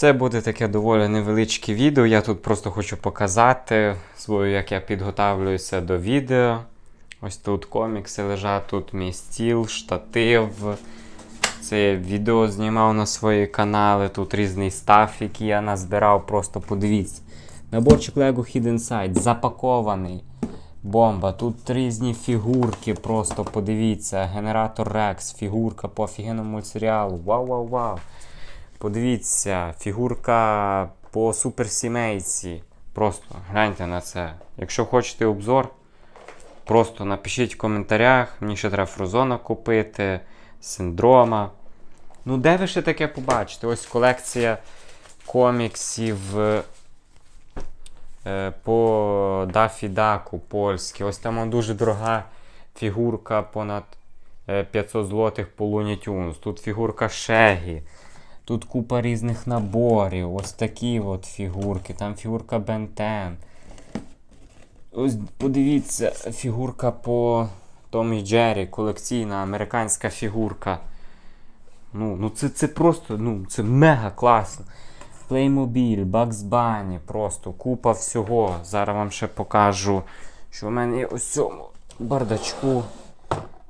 Це буде таке доволі невеличке відео. Я тут просто хочу показати свою, як я підготавлююся до відео. Ось тут комікси лежать, тут мій стіл, штатив. Це відео знімав на свої канали. Тут різний стаф, який я назбирав. Просто подивіться. Наборчик Lego Hidden Side запакований. Бомба. Тут різні фігурки, просто подивіться. Генератор Rex, фігурка по офігенному мультсеріалу. Вау, вау, вау. Подивіться, фігурка по суперсімейці. Просто гляньте на це. Якщо хочете обзор, просто напишіть в коментарях. Мені ще треба Фрозона купити, синдрома. Ну, де ви ще таке побачите? Ось колекція коміксів е, по Дафі Даку польські. Ось там дуже дорога фігурка понад е, 500 злотих по Looney Tunes. Тут фігурка Шегі. Тут купа різних наборів. Ось такі от фігурки. Там фігурка Бентен. Ось подивіться, фігурка по Том і Джері, колекційна американська фігурка. Ну, ну це, це просто, ну, це мега класно. Playmobil, Bugs Bunny, просто купа всього. Зараз вам ще покажу, що в мене є ось цьому бардачку.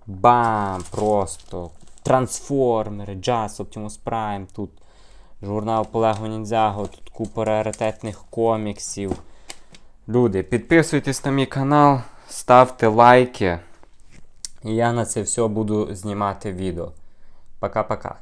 Бам! Просто. Трансформери, Jazz, Optimus Prime, тут журнал Полего Ніндзяго, тут купа раритетних коміксів. Люди, підписуйтесь на мій канал, ставте лайки. І я на це все буду знімати відео. Пока-пока.